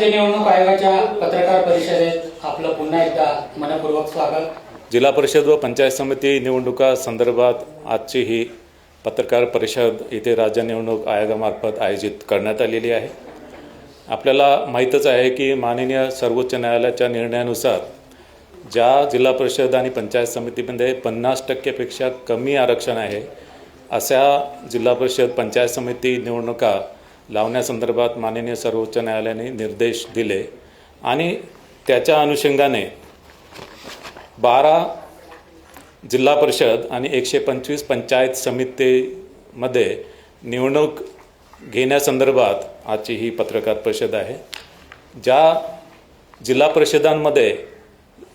राज्य निवडणूक आयोगाच्या पत्रकार परिषदेत आपलं पुन्हा एकदा मनपूर्वक स्वागत. जिल्हा परिषद व पंचायत समिती निवडणुका संदर्भात आजची ही पत्रकार परिषद इथे राज्य निवडणूक आयोगामार्फत आयोजित करण्यात आलेली आहे. आपल्याला माहीतच आहे की माननीय सर्वोच्च न्यायालयाच्या निर्णयानुसार ज्या जिल्हा परिषद आणि पंचायत समितीमध्ये पन्नास टक्केपेक्षा कमी आरक्षण आहे अशा जिल्हा परिषद पंचायत समिती निवडणुका लावण्यासंदर्भात माननीय सर्वोच्च न्यायालयाने निर्देश दिले आणि त्याच्या अनुषंगाने बारा जिल्हा परिषद आणि एकशे पंचवीस पंचायत समितीमध्ये निवडणूक घेण्यासंदर्भात आजची ही पत्रकार परिषद आहे. ज्या जिल्हा परिषदांमध्ये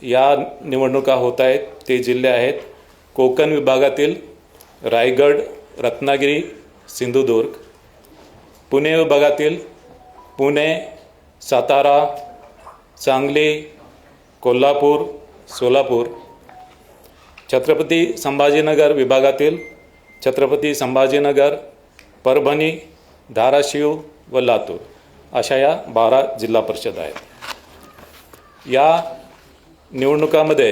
या निवडणुका होत आहेत ते जिल्हे आहेत कोकण विभागातील रायगड रत्नागिरी सिंधुदुर्ग पुणे विभागातील पुणे सातारा सांगली कोल्हापूर सोलापूर छत्रपती संभाजीनगर विभागातील छत्रपती संभाजीनगर परभणी धाराशिव व लातूर अशा या बारा जिल्हा परिषद आहेत. या निवडणुकामध्ये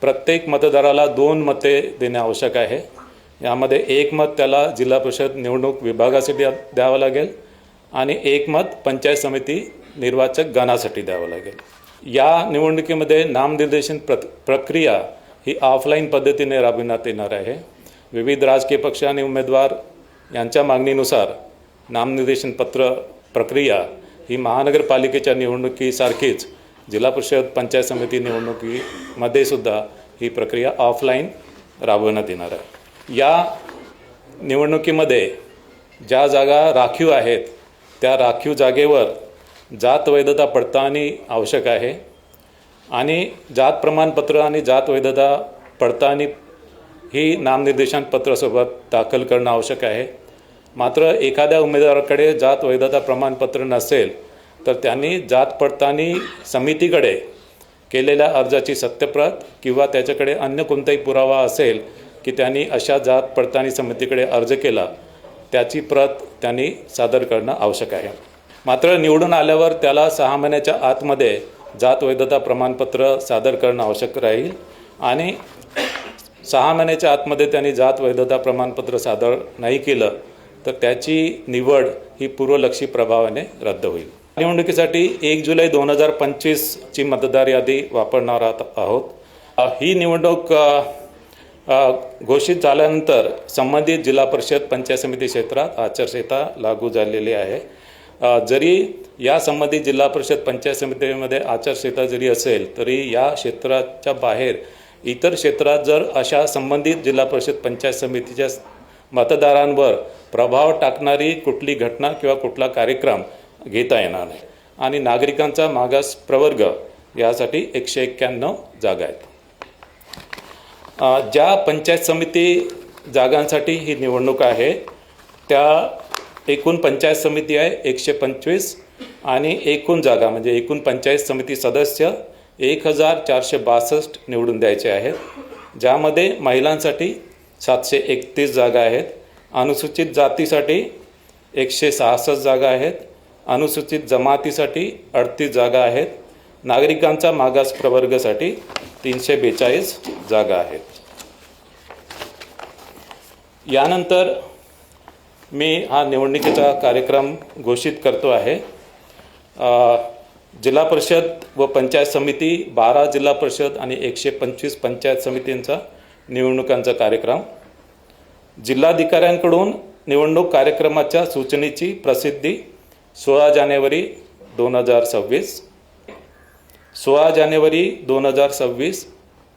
प्रत्येक मतदाराला दोन मते देणे आवश्यक आहे. यामध्ये एक मत त्याला जिल्हा परिषद निवडणूक विभागासाठी द्यावं लागेल आणि एक मत पंचायत समिती निर्वाचक गणासाठी द्यावं लागेल. या निवडणुकीमध्ये नामनिर्देशन प्र प्रक्रिया ही ऑफलाईन पद्धतीने राबविण्यात येणार आहे. विविध राजकीय पक्ष आणि उमेदवार यांच्या मागणीनुसार नामनिर्देशन पत्र प्रक्रिया ही महानगरपालिकेच्या निवडणुकीसारखीच जिल्हा परिषद पंचायत समिती निवडणुकीमध्ये सुद्धा ही प्रक्रिया ऑफलाईन राबवण्यात येणार आहे. या निवडणुकीमध्ये ज्या जागा राखीव आहेत त्या राखीव जागेवर जात वैधता पडताळणी आवश्यक आहे आणि जात प्रमाणपत्र आणि जात वैधता पडताळणी ही नामनिर्देशन पत्रासोबत दाखल करणं आवश्यक आहे. मात्र एखाद्या उमेदवाराकडे जात वैधता प्रमाणपत्र नसेल तर त्यांनी जात पडताळणी समितीकडे केलेल्या अर्जाची सत्यप्रत किंवा त्याच्याकडे अन्य कोणताही पुरावा असेल की त्यांनी अशा जात पडताळणी समितीकडे अर्ज केला त्याची प्रत त्यांनी सादर करणं आवश्यक आहे. मात्र निवडून आल्यावर त्याला सहा महिन्याच्या आतमध्ये जात वैधता प्रमाणपत्र सादर करणं आवश्यक राहील आणि सहा महिन्याच्या आतमध्ये त्यांनी जात वैधता प्रमाणपत्र सादर नाही केलं तर त्याची निवड ही पूर्वलक्षी प्रभावाने रद्द होईल. निवडणुकीसाठी एक जुलै दोन हजार पंचवीसची मतदार यादी वापरणार आत- आहोत. ही निवडणूक घोषित झाल्यानंतर संबंधित जिल्हा परिषद पंचायत समिती क्षेत्रात आचारसंहिता लागू झालेली आहे. जरी या संबंधित जिल्हा परिषद पंचायत समितीमध्ये आचारसंहिता जरी असेल तरी या क्षेत्राच्या बाहेर इतर क्षेत्रात जर अशा संबंधित जिल्हा परिषद पंचायत समितीच्या मतदारांवर प्रभाव टाकणारी कुठली घटना किंवा कुठला कार्यक्रम घेता येणार नाही. आणि नागरिकांचा मागास प्रवर्ग यासाठी एकशे एक्क्याण्णव जागा आहेत. ज्या पंचायत समिती जागांसाठी ही निवडणूक आहे त्या एकूण पंचायत समिती आहे एकशे पंचवीस आणि एकूण जागा म्हणजे एकूण पंचायत समिती सदस्य एक हजार चारशे बासष्ट निवडून द्यायचे आहेत. ज्यामध्ये महिलांसाठी सातशे एकतीस जागा आहेत. अनुसूचित जातीसाठी एकशे सहासष्ट जागा आहेत. अनुसूचित जमातीसाठी अडतीस जागा आहेत. नागरिकांचा मागास प्रवर्गासाठी तीनशे बेचाळीस जागा आहेत. यानंतर मी हा निवडणुकीचा कार्यक्रम घोषित करतो आहे. जिल्हा परिषद व पंचायत समिती बारा जिल्हा परिषद आणि एकशे पंचवीस पंचायत समितींचा निवडणुकांचा कार्यक्रम. जिल्हाधिकाऱ्यांकडून निवडणूक कार्यक्रमाच्या सूचनेची प्रसिद्धी सोळा जानेवारी दोन हजार सव्वीस सोळा जानेवारी दोन हजार सव्वीस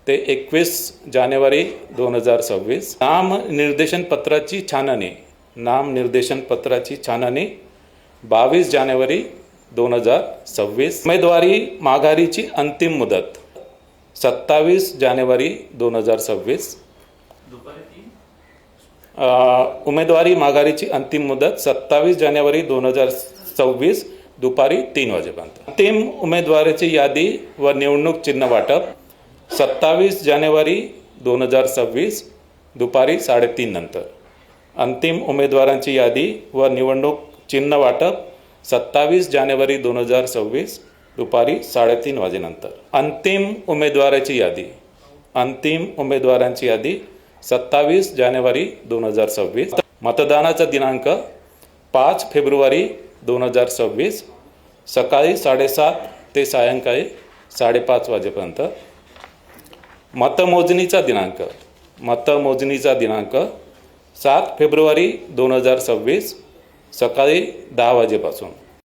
ते एकवीस जानेवारी दोन हजार सव्वीस. नाम निर्देशन पत्राची छाननी. नाम निर्देशन पत्राची छाननी. बावीस जानेवारी दोन हजार सव्वीस. उमेदवारी माघारीची अंतिम मुदत. सत्तावीस जानेवारी दोन हजार सव्वीस. उमेदवारी माघारीची अंतिम मुदत सत्तावीस जानेवारी दोन हजार सव्वीस. दुपारी तीन वाजेपर्यंत. अंतिम उमेदवाराची यादी व निवडणूक चिन्ह वाटप. सत्तावीस जानेवारी दोन हजार सव्वीस दुपारी साडेतीन नंतर. अंतिम उमेदवारांची यादी व निवडणूक चिन्ह वाटप सत्तावीस जानेवारी दोन हजार सव्वीस दुपारी साडेतीन वाजेनंतर. अंतिम उमेदवाराची यादी. अंतिम उमेदवारांची यादी सत्तावीस जानेवारी दोन हजार सव्वीस. मतदानाचा दिनांक पाच फेब्रुवारी दोन हजार सव्वीस सकाळी साडेसात ते सायंकाळी साडेपाच वाजेपर्यंत. मतमोजणीचा दिनांक. मतमोजणीचा दिनांक सात फेब्रुवारी दोन हजार सव्वीस सकाळी दहा वाजेपासून.